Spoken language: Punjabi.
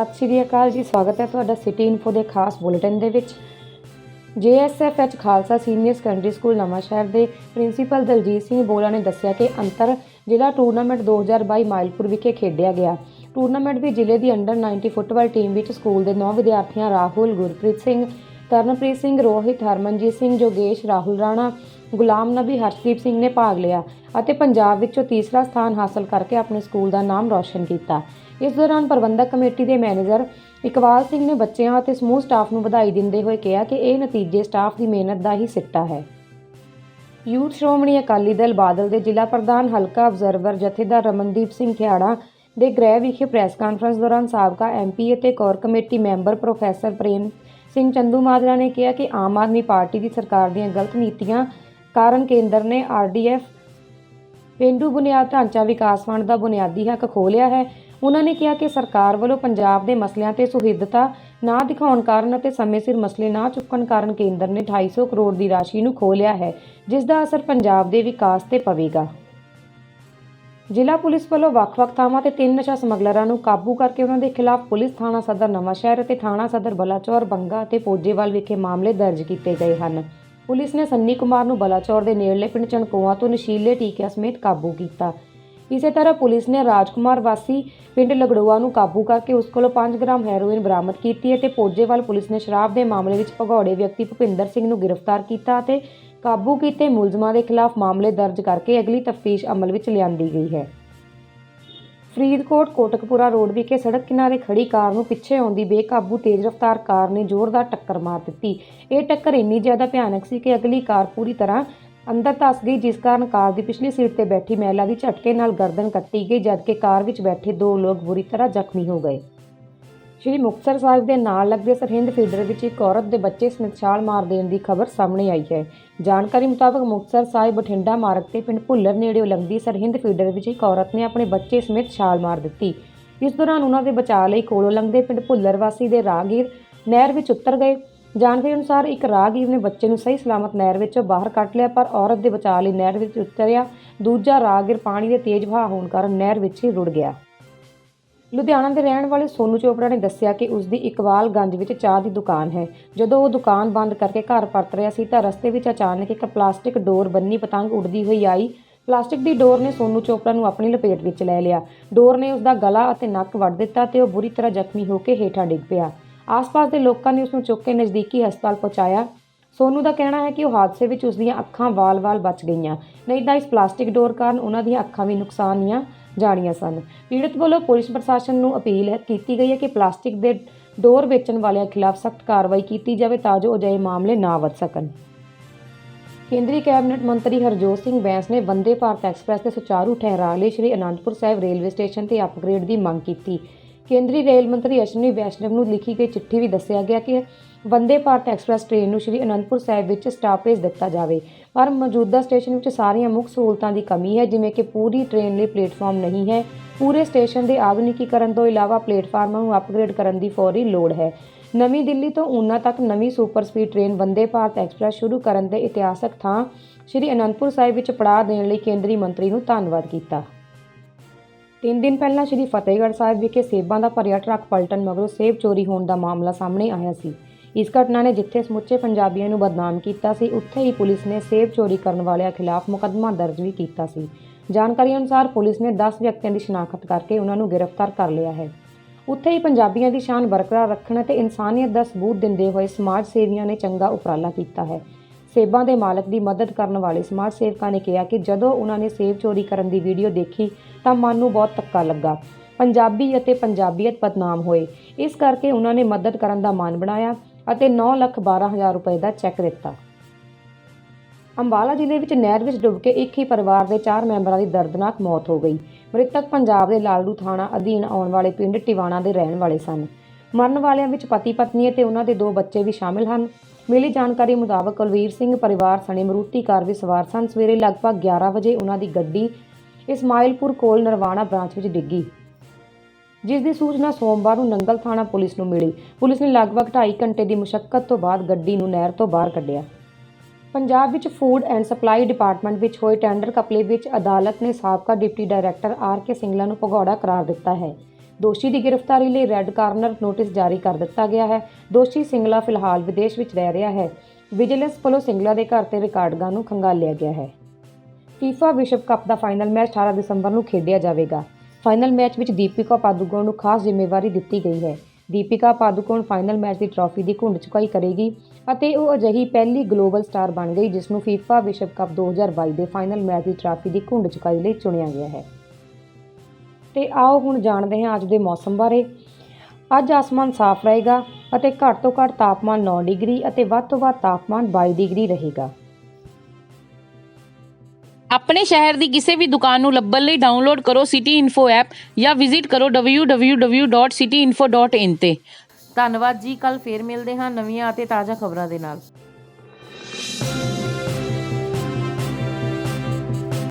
ਸਤਿ ਸ਼੍ਰੀ ਅਕਾਲ ਜੀ, ਸਵਾਗਤ ਹੈ ਤੁਹਾਡਾ ਸਿਟੀ ਇਨਫੋ ਦੇ ਖਾਸ ਬੁਲੇਟਿਨ ਦੇ ਵਿੱਚ। JSFH Khalsa senior secondary school Nawanshahr ਦੇ ਪ੍ਰਿੰਸੀਪਲ ਦਲਜੀਤ ਸਿੰਘ ਬੋਲਾ ਨੇ ਦੱਸਿਆ ਕਿ ਅੰਤਰ ਜ਼ਿਲ੍ਹਾ ਟੂਰਨਾਮੈਂਟ 2022 ਮਾਇਲਪੁਰ ਵਿਖੇ ਖੇਡਿਆ ਗਿਆ। ਟੂਰਨਾਮੈਂਟ ਵੀ ਜ਼ਿਲ੍ਹੇ ਦੀ ਅੰਡਰ 90 ਫੁੱਟਬਾਲ ਟੀਮ ਵਿੱਚ ਸਕੂਲ ਦੇ 9 ਵਿਦਿਆਰਥੀਆਂ ਰਾਹੁਲ, ਗੁਰਪ੍ਰੀਤ ਸਿੰਘ, ਤਰਨਪ੍ਰੀਤ ਸਿੰਘ, ਰੋਹਿਤ, ਹਰਮਨਜੀਤ ਸਿੰਘ, ਜੋਗੇਸ਼, ਰਾਹੁਲ ਰਾਣਾ ਗੁਲਾਮ ਨਬੀ ਹਰਸ਼ਦੀਪ ਸਿੰਘ ਨੇ ਭਾਗ ਲਿਆ ਅਤੇ ਪੰਜਾਬ ਵਿੱਚੋਂ ਤੀਸਰਾ ਸਥਾਨ ਹਾਸਲ ਕਰਕੇ ਆਪਣੇ ਸਕੂਲ ਦਾ ਨਾਮ ਰੌਸ਼ਨ ਕੀਤਾ। ਇਸ ਦੌਰਾਨ ਪ੍ਰਬੰਧਕ ਕਮੇਟੀ ਦੇ ਮੈਨੇਜਰ ਇਕਬਾਲ ਸਿੰਘ ਨੇ ਬੱਚਿਆਂ ਅਤੇ ਸਮੂਹ ਸਟਾਫ ਨੂੰ ਵਧਾਈ ਦਿੰਦੇ ਹੋਏ ਕਿਹਾ ਕਿ ਇਹ ਨਤੀਜੇ ਸਟਾਫ ਦੀ ਮਿਹਨਤ ਦਾ ਹੀ ਸਿੱਟਾ ਹੈ। ਯੂਥ ਸ਼੍ਰੋਮਣੀ ਅਕਾਲੀ ਦਲ ਬਾਦਲ ਦੇ ਜ਼ਿਲ੍ਹਾ ਪ੍ਰਧਾਨ ਹਲਕਾ ਅਬਜ਼ਰਵਰ ਜਥੇਦਾਰ ਰਮਨਦੀਪ ਸਿੰਘ ਖਿਆੜਾ ਦੇ ਗ੍ਰਹਿ ਵਿਖੇ ਪ੍ਰੈਸ ਕਾਨਫਰੰਸ ਦੌਰਾਨ ਸਾਬਕਾ ਐਮਪੀ ਅਤੇ core committee member professor Prem Singh Chandumajra ਨੇ ਕਿਹਾ ਕਿ ਆਮ ਆਦਮੀ ਪਾਰਟੀ ਦੀ ਸਰਕਾਰ ਦੀਆਂ ਗਲਤ ਨੀਤੀਆਂ ਕਾਰਨ ਕੇਂਦਰ ਨੇ ਆਰਡੀਐਫ ਪੇਂਡੂ ਬੁਨਿਆਦ ਢਾਂਚਾ ਵਿਕਾਸ ਫੰਡ ਦਾ ਬੁਨਿਆਦੀ ਹੱਕ ਖੋਹ ਲਿਆ ਹੈ। ਉਹਨਾਂ ਨੇ ਕਿਹਾ ਕਿ ਸਰਕਾਰ ਵੱਲੋਂ ਪੰਜਾਬ ਦੇ ਮਸਲਿਆਂ ਤੇ ਸੁਹਿਰਦਤਾ ਨਾ ਦਿਖਾਉਣ ਕਾਰਨ ਅਤੇ ਸਮੇਂ ਸਿਰ ਮਸਲੇ ਨਾ ਚੁੱਕਣ ਕਾਰਨ ਕੇਂਦਰ ਨੇ 250 ਕਰੋੜ ਦੀ ਰਾਸ਼ੀ ਨੂੰ ਖੋਹ ਲਿਆ ਹੈ, ਜਿਸ ਦਾ ਅਸਰ ਪੰਜਾਬ ਦੇ ਵਿਕਾਸ ਤੇ ਪਵੇਗਾ। ਜ਼ਿਲ੍ਹਾ ਪੁਲਿਸ ਵੱਲੋਂ ਵੱਖ-ਵੱਖ ਥਾਵਾਂ ਤੇ ਤਿੰਨ ਨਸ਼ਾ ਸਮਗਲਰਾਂ ਨੂੰ ਕਾਬੂ ਕਰਕੇ ਉਹਨਾਂ ਦੇ ਖਿਲਾਫ ਪੁਲਿਸ ਥਾਣਾ ਸਦਰ ਨਵਾਂਸ਼ਹਿਰ ਅਤੇ ਥਾਣਾ ਸਦਰ ਬਲਾਚੌਰ, ਬੰਗਾ ਅਤੇ ਪੋਜੇਵਾਲ ਵਿਖੇ ਮਾਮਲੇ ਦਰਜ ਕੀਤੇ ਗਏ ਹਨ। ਪੁਲਿਸ ਨੇ ਸੰਨੀ ਕੁਮਾਰ ਨੂੰ ਬਲਾਚੌਰ ਦੇ ਨੇੜਲੇ ਪਿੰਡ ਚਣਕੋਆ ਤੋਂ ਨਸ਼ੀਲੇ ਟੀਕਿਆਂ ਸਮੇਤ ਕਾਬੂ ਕੀਤਾ। ਇਸੇ ਤਰ੍ਹਾਂ ਪੁਲਿਸ ਨੇ ਰਾਜਕੁਮਾਰ ਵਾਸੀ ਪਿੰਡ ਲਗੜੋਆ ਨੂੰ ਕਾਬੂ ਕਰਕੇ ਉਸ ਕੋਲੋਂ 5 ਗ੍ਰਾਮ ਹੈਰੋਇਨ ਬਰਾਮਦ ਕੀਤੀ ਅਤੇ ਪੋਜੇਵਾਲ ਪੁਲਿਸ ਨੇ ਸ਼ਰਾਬ ਦੇ ਮਾਮਲੇ ਵਿੱਚ ਭਗੌੜੇ ਵਿਅਕਤੀ ਭੁਪਿੰਦਰ ਸਿੰਘ ਨੂੰ ਗ੍ਰਿਫਤਾਰ ਕੀਤਾ ਅਤੇ ਕਾਬੂ ਕੀਤੇ ਮੁਲਜ਼ਮਾਂ ਦੇ ਖਿਲਾਫ ਮਾਮਲੇ ਦਰਜ ਕਰਕੇ ਅਗਲੀ ਤਫਤੀਸ਼ ਅਮਲ ਵਿੱਚ ਲਿਆਂਦੀ ਗਈ ਹੈ। ਫਰੀਦਕੋਟ ਕੋਟਕਪੂਰਾ ਰੋਡ ਵਿਖੇ ਸੜਕ ਕਿਨਾਰੇ ਖੜੀ ਕਾਰ ਨੂੰ ਪਿੱਛੇ ਆਉਂਦੀ ਬੇਕਾਬੂ ਤੇਜ਼ ਰਫ਼ਤਾਰ ਕਾਰ ਨੇ ਜ਼ੋਰਦਾਰ ਟੱਕਰ ਮਾਰ ਦਿੱਤੀ। ਇਹ ਟੱਕਰ ਇੰਨੀ ਜ਼ਿਆਦਾ ਭਿਆਨਕ ਸੀ ਕਿ ਅਗਲੀ ਕਾਰ ਪੂਰੀ ਤਰ੍ਹਾਂ ਅੰਦਰ ਧੱਸ ਗਈ, ਜਿਸ ਕਾਰਨ ਕਾਰ ਦੀ ਪਿਛਲੀ ਸੀਟ ਤੇ ਬੈਠੀ ਮਹਿਲਾ ਦੀ ਝਟਕੇ ਨਾਲ ਗਰਦਨ ਕੱਟੀ ਗਈ, ਜਦਕਿ ਕਾਰ ਵਿੱਚ ਬੈਠੇ ਦੋ ਲੋਕ ਬੁਰੀ ਤਰ੍ਹਾਂ ਜ਼ਖਮੀ ਹੋ ਗਏ। ਸ਼੍ਰੀ ਮੁਕਤਸਰ ਸਾਹਿਬ ਦੇ ਨਾਲ ਲੱਗਦੇ ਸਰਹਿੰਦ ਫੀਡਰ ਵਿੱਚ ਇੱਕ ਔਰਤ ਦੇ ਬੱਚੇ ਸਮੇਤ ਛਾਲ ਮਾਰ ਦੇਣ ਦੀ ਖਬਰ ਸਾਹਮਣੇ ਆਈ ਹੈ। ਜਾਣਕਾਰੀ ਮੁਤਾਬਕ ਮੁਕਤਸਰ ਸਾਹਿਬ ਬਠਿੰਡਾ ਮਾਰਗ ਤੇ ਪਿੰਡ ਭੁੱਲਰ ਨੇੜੇ ਉਲੰਘਦੀ ਸਰਹਿੰਦ ਫੀਡਰ ਵਿੱਚ ਇੱਕ ਔਰਤ ਨੇ ਆਪਣੇ ਬੱਚੇ ਸਮੇਤ ਛਾਲ ਮਾਰ ਦਿੱਤੀ। ਇਸ ਦੌਰਾਨ ਉਹਨਾਂ ਦੇ ਬਚਾਅ ਲਈ ਕੋਲੋਂ ਲੰਘਦੇ ਪਿੰਡ ਭੁੱਲਰ ਵਾਸੀ ਦੇ ਰਾਹਗੀਰ ਨਹਿਰ ਵਿੱਚ ਉਤਰ ਗਏ। ਜਾਣਕਾਰੀ ਅਨੁਸਾਰ ਇੱਕ ਰਾਹਗੀਰ ਨੇ ਬੱਚੇ ਨੂੰ ਸਹੀ ਸਲਾਮਤ ਨਹਿਰ ਵਿੱਚੋਂ ਬਾਹਰ ਕੱਢ ਲਿਆ, ਪਰ ਔਰਤ ਦੇ ਬਚਾਅ ਲਈ ਨਹਿਰ ਵਿੱਚ ਉਤਰਿਆ। ਦੂਜਾ ਰਾਹਗੀਰ ਪਾਣੀ ਦੇ ਤੇਜ਼ ਵਹਾਅ ਹੋਣ ਕਾਰਨ ਨਹਿਰ ਵਿੱਚ ਹੀ ਰੁੜ ਗਿਆ। ਲੁਧਿਆਣਾ ਦੇ ਰਹਿਣ ਵਾਲੇ ਸੋਨੂ ਚੋਪੜਾ ਨੇ ਦੱਸਿਆ ਕਿ ਉਸ ਦੀ ਇਕਬਾਲਗੰਜ ਵਿੱਚ ਚਾਹ ਦੀ ਦੁਕਾਨ ਹੈ। ਜਦੋਂ ਉਹ ਦੁਕਾਨ ਬੰਦ ਕਰਕੇ ਘਰ ਪਰਤ ਰਿਹਾ ਸੀ ਤਾਂ ਰਸਤੇ ਵਿੱਚ ਅਚਾਨਕ ਇੱਕ ਪਲਾਸਟਿਕ ਡੋਰ ਬੰਨੀ ਪਤੰਗ ਉੱਡਦੀ ਹੋਈ ਆਈ। ਪਲਾਸਟਿਕ ਦੀ ਡੋਰ ਨੇ ਸੋਨੂ ਚੋਪੜਾ ਨੂੰ ਆਪਣੀ ਲਪੇਟ ਵਿੱਚ ਲੈ ਲਿਆ। ਡੋਰ ਨੇ ਉਸ ਦਾ ਗਲਾ ਅਤੇ ਨੱਕ ਵੱਢ ਦਿੱਤਾ ਤੇ ਉਹ ਬੁਰੀ ਤਰ੍ਹਾਂ ਜ਼ਖਮੀ ਹੋ ਕੇ ਹੇਠਾਂ ਡਿੱਗ ਪਿਆ। ਆਸ-ਪਾਸ ਦੇ ਲੋਕਾਂ ਨੇ ਉਸ ਨੂੰ ਚੁੱਕ ਕੇ ਨਜ਼ਦੀਕੀ ਹਸਪਤਾਲ ਪਹੁੰਚਾਇਆ। ਸੋਨੂ ਦਾ ਕਹਿਣਾ ਹੈ ਕਿ ਉਹ ਹਾਦਸੇ ਵਿੱਚ ਉਸ ਦੀਆਂ ਅੱਖਾਂ ਵਾਲ-ਵਾਲ ਬਚ ਗਈਆਂ। ਨਹੀਂ ਤਾਂ ਇਸ ਪਲਾਸਟਿਕ ਡੋਰ ਕਾਰਨ ਉਹਨਾਂ ਦੀਆਂ ਅੱਖਾਂ ਵੀ ਨੁਕਸਾਨੀਆਂ ਜਾਣੀਆਂ ਸਨ। ਪੀੜਤ ਵੱਲੋਂ ਪੁਲਿਸ ਪ੍ਰਸ਼ਾਸਨ ਨੂੰ ਅਪੀਲ ਹੈ ਕੀਤੀ ਗਈ ਹੈ ਕਿ ਪਲਾਸਟਿਕ ਦੇ ਡੋਰ ਵੇਚਣ ਵਾਲਿਆਂ ਖਿਲਾਫ ਸਖਤ ਕਾਰਵਾਈ ਕੀਤੀ ਜਾਵੇ ਤਾਂ ਜੋ ਅਜਿਹੇ ਮਾਮਲੇ ਨਾ ਵੱਧ ਸਕਣ। ਕੇਂਦਰੀ ਕੈਬਨਿਟ ਮੰਤਰੀ ਹਰਜੋਤ ਸਿੰਘ ਬੈਂਸ ਨੇ ਵੰਦੇ ਭਾਰਤ ਐਕਸਪ੍ਰੈਸ ਦੇ ਸੁਚਾਰੂ ਠਹਿਰਾਅ ਲਈ ਸ਼੍ਰੀ ਅਨੰਦਪੁਰ ਸਾਹਿਬ ਰੇਲਵੇ ਸਟੇਸ਼ਨ ਤੇ ਅਪਗ੍ਰੇਡ ਦੀ ਮੰਗ ਕੀਤੀ। ਕੇਂਦਰੀ ਰੇਲ ਮੰਤਰੀ ਅਸ਼ਵਨੀ ਵੈਸ਼ਨਵ ਨੂੰ ਲਿਖੀ ਗਈ ਚਿੱਠੀ ਵੀ ਦੱਸਿਆ ਗਿਆ ਕਿ ਵੰਦੇ ਭਾਰਤ ਐਕਸਪ੍ਰੈਸ ਟ੍ਰੇਨ ਨੂੰ ਸ਼੍ਰੀ ਅਨੰਦਪੁਰ ਸਾਹਿਬ ਵਿੱਚ ਸਟਾਪੇਜ ਦਿੱਤਾ ਜਾਵੇ। ਪਰ ਮੌਜੂਦਾ ਸਟੇਸ਼ਨ ਵਿੱਚ ਸਾਰੀਆਂ ਮੁੱਖ ਸਹੂਲਤਾਂ ਦੀ ਕਮੀ ਹੈ, ਜਿਵੇਂ ਕਿ ਪੂਰੀ ਟ੍ਰੇਨ ਲਈ ਪਲੇਟਫਾਰਮ ਨਹੀਂ ਹੈ। ਪੂਰੇ ਸਟੇਸ਼ਨ ਦੇ ਆਧੁਨਿਕੀਕਰਨ ਤੋਂ ਇਲਾਵਾ ਪਲੇਟਫਾਰਮਾਂ ਨੂੰ ਅਪਗ੍ਰੇਡ ਕਰਨ ਦੀ ਫੌਰੀ ਲੋੜ ਹੈ। ਨਵੀਂ ਦਿੱਲੀ ਤੋਂ ਊਨਾ ਤੱਕ ਨਵੀਂ super speed train Vande Bharat express ਸ਼ੁਰੂ ਕਰਨ ਦੇ ਇਤਿਹਾਸਕ ਥਾਂ ਸ਼੍ਰੀ ਅਨੰਦਪੁਰ ਸਾਹਿਬ ਵਿੱਚ ਪੜਾਅ ਦੇਣ ਲਈ ਕੇਂਦਰੀ ਮੰਤਰੀ ਨੂੰ ਧੰਨਵਾਦ ਕੀਤਾ। ਤਿੰਨ ਦਿਨ ਪਹਿਲਾਂ ਸ਼੍ਰੀ ਫਤਿਹਗੜ੍ਹ ਸਾਹਿਬ ਵਿਖੇ ਸੇਬਾਂ ਦਾ ਭਰਿਆ ਟਰੱਕ ਪਲਟਣ ਮਗਰੋਂ ਸੇਬ ਚੋਰੀ ਹੋਣ ਦਾ ਮਾਮਲਾ ਸਾਹਮਣੇ ਆਇਆ ਸੀ। ਇਸ ਘਟਨਾ ਨੇ ਜਿੱਥੇ ਸਮੁੱਚੇ ਪੰਜਾਬੀਆਂ ਨੂੰ ਬਦਨਾਮ ਕੀਤਾ ਸੀ, ਉੱਥੇ ਹੀ ਪੁਲਿਸ ਨੇ ਸੇਬ ਚੋਰੀ ਕਰਨ ਵਾਲਿਆਂ ਖਿਲਾਫ ਮੁਕੱਦਮਾ ਦਰਜ ਵੀ ਕੀਤਾ ਸੀ। ਜਾਣਕਾਰੀ ਅਨੁਸਾਰ ਪੁਲਿਸ ਨੇ 10 ਵਿਅਕਤੀਆਂ ਦੀ ਸ਼ਨਾਖਤ ਕਰਕੇ ਉਹਨਾਂ ਨੂੰ ਗ੍ਰਿਫਤਾਰ ਕਰ ਲਿਆ ਹੈ। ਉੱਥੇ ਹੀ ਪੰਜਾਬੀਆਂ ਦੀ ਸ਼ਾਨ ਬਰਕਰਾਰ ਰੱਖਣ ਅਤੇ ਇਨਸਾਨੀਅਤ ਦਾ ਸਬੂਤ ਦਿੰਦੇ ਹੋਏ ਸਮਾਜ ਸੇਵੀਆਂ ਨੇ ਚੰਗਾ ਉਪਰਾਲਾ ਕੀਤਾ ਹੈ। ਸੇਬਾਂ ਦੇ ਮਾਲਕ ਦੀ ਮਦਦ ਕਰਨ ਵਾਲੇ ਸਮਾਜ ਸੇਵਕਾਂ ਨੇ ਕਿਹਾ ਕਿ ਜਦੋਂ ਉਹਨਾਂ ਨੇ ਸੇਬ ਚੋਰੀ ਕਰਨ ਦੀ ਵੀਡੀਓ ਦੇਖੀ ਤਾਂ ਮਨ ਨੂੰ ਬਹੁਤ ਧੱਕਾ ਲੱਗਾ। ਪੰਜਾਬੀ ਅਤੇ ਪੰਜਾਬੀਅਤ ਬਦਨਾਮ ਹੋਏ। ਇਸ ਕਰਕੇ ਉਹਨਾਂ ਨੇ ਮਦਦ ਕਰਨ ਦਾ ਮਨ ਬਣਾਇਆ ਅਤੇ 9 ਲੱਖ 12 ਹਜ਼ਾਰ ਰੁਪਏ ਦਾ ਚੈੱਕ ਦਿੱਤਾ। ਅੰਬਾਲਾ ਜ਼ਿਲ੍ਹੇ ਵਿੱਚ ਨਹਿਰ ਵਿੱਚ ਡੁੱਬ ਕੇ ਇੱਕ ਹੀ ਪਰਿਵਾਰ ਦੇ 4 ਮੈਂਬਰਾਂ ਦੀ ਦਰਦਨਾਕ ਮੌਤ ਹੋ ਗਈ। ਮ੍ਰਿਤਕ ਪੰਜਾਬ ਦੇ ਲਾਲੜੂ ਥਾਣਾ ਅਧੀਨ ਆਉਣ ਵਾਲੇ ਪਿੰਡ ਟਿਵਾਣਾ ਦੇ ਰਹਿਣ ਵਾਲੇ ਸਨ। ਮਰਨ ਵਾਲਿਆਂ ਵਿੱਚ ਪਤੀ ਪਤਨੀ ਅਤੇ ਉਹਨਾਂ ਦੇ ਦੋ ਬੱਚੇ ਵੀ ਸ਼ਾਮਿਲ ਹਨ। ਮਿਲੀ ਜਾਣਕਾਰੀ ਮੁਤਾਬਕ ਕੁਲਵੀਰ ਸਿੰਘ ਪਰਿਵਾਰ ਸਣੇ ਮਰੂਤੀ ਕਾਰ ਵਿੱਚ ਸਵਾਰ ਸਨ। ਸਵੇਰੇ ਲਗਭਗ 11 ਵਜੇ ਉਹਨਾਂ ਦੀ ਗੱਡੀ ਇਸਮਾਇਲਪੁਰ ਕੋਲ ਨਰਵਾਣਾ ਬ੍ਰਾਂਚ ਵਿੱਚ ਡਿੱਗੀ। ਜਿਸ ਦੀ ਸੂਚਨਾ ਸੋਮਵਾਰ ਨੂੰ ਨੰਗਲ ਥਾਣਾ ਪੁਲਿਸ ਨੂੰ ਮਿਲੀ। ਪੁਲਿਸ ਨੇ ਲਗਭਗ 2.5 ਘੰਟੇ ਦੀ ਮੁਸ਼ਕਲ ਤੋਂ ਬਾਅਦ ਗੱਡੀ ਨੂੰ ਨਹਿਰ ਤੋਂ ਬਾਹਰ ਕੱਢਿਆ। ਪੰਜਾਬ ਵਿੱਚ ਫੂਡ ਐਂਡ ਸਪਲਾਈ ਡਿਪਾਰਟਮੈਂਟ ਵਿੱਚ ਹੋਏ ਟੈਂਡਰ ਕਪਲੇ ਵਿੱਚ ਅਦਾਲਤ ਨੇ ਸਾਬਕਾ deputy director R K Singla ਨੂੰ ਭਗੌੜਾ ਕਰਾਰ ਦਿੱਤਾ ਹੈ। ਦੋਸ਼ੀ ਦੀ ਗ੍ਰਿਫਤਾਰੀ ਲਈ ਰੈੱਡ ਕਾਰਨਰ ਨੋਟਿਸ ਜਾਰੀ ਕਰ ਦਿੱਤਾ ਗਿਆ ਹੈ। ਦੋਸ਼ੀ ਸਿੰਗਲਾ ਫਿਲਹਾਲ ਵਿਦੇਸ਼ ਵਿੱਚ ਰਹਿ ਰਿਹਾ ਹੈ। ਵਿਜੀਲੈਂਸ ਵੱਲੋਂ ਸਿੰਗਲਾ ਦੇ ਘਰ ਤੇ ਰਿਕਾਰਡਗਾਂ ਨੂੰ ਖੰਗਾਲਿਆ ਗਿਆ ਹੈ। ਫੀਫਾ ਵਿਸ਼ਵ ਕੱਪ ਦਾ ਫਾਈਨਲ ਮੈਚ 18 ਦਸੰਬਰ ਨੂੰ ਖੇਡਿਆ ਜਾਵੇਗਾ। ਫਾਈਨਲ ਮੈਚ ਵਿੱਚ ਦੀਪਿਕਾ ਪਾਦੂਕੋਣ ਨੂੰ ਖਾਸ ਜ਼ਿੰਮੇਵਾਰੀ ਦਿੱਤੀ ਗਈ ਹੈ। ਦੀਪਿਕਾ ਪਾਦੂਕੋਣ ਫਾਈਨਲ ਮੈਚ ਦੀ ਟਰਾਫੀ ਦੀ ਘੁੰਡ ਚੁਕਾਈ ਕਰੇਗੀ ਅਤੇ ਉਹ ਅਜਿਹੀ ਪਹਿਲੀ ਗਲੋਬਲ ਸਟਾਰ ਬਣ ਗਈ ਜਿਸ ਨੂੰ ਫੀਫਾ ਵਿਸ਼ਵ ਕੱਪ 2022 ਦੇ ਫਾਈਨਲ ਮੈਚ ਦੀ ਟਰਾਫੀ ਦੀ ਘੁੰਡ ਚੁਕਾਈ ਲਈ ਚੁਣਿਆ ਗਿਆ ਹੈ। ਤੇ ਆਓ ਹੁਣ ਜਾਣਦੇ ਹਾਂ ਅੱਜ ਦੇ ਮੌਸਮ ਬਾਰੇ। ਅੱਜ ਆਸਮਾਨ ਸਾਫ਼ ਰਹੇਗਾ ਅਤੇ ਘੱਟ ਤੋਂ ਘੱਟ ਤਾਪਮਾਨ 9 ਡਿਗਰੀ ਅਤੇ ਵੱਧ ਤੋਂ ਵੱਧ ਤਾਪਮਾਨ 22 ਡਿਗਰੀ ਰਹੇਗਾ। ਆਪਣੇ ਸ਼ਹਿਰ ਦੀ ਕਿਸੇ ਵੀ ਦੁਕਾਨ ਨੂੰ ਲੱਭਣ ਲਈ ਡਾਊਨਲੋਡ ਕਰੋ ਸਿਟੀ ਇਨਫੋ ਐਪ ਜਾਂ ਵਿਜ਼ਿਟ ਕਰੋ www.cityinfo.in ਤੇ। ਧੰਨਵਾਦ ਜੀ ਕੱਲ ਫੇਰ ਮਿਲਦੇ ਹਾਂ ਨਵੀਆਂ ਅਤੇ ਤਾਜ਼ਾ ਖਬਰਾਂ ਦੇ ਨਾਲ।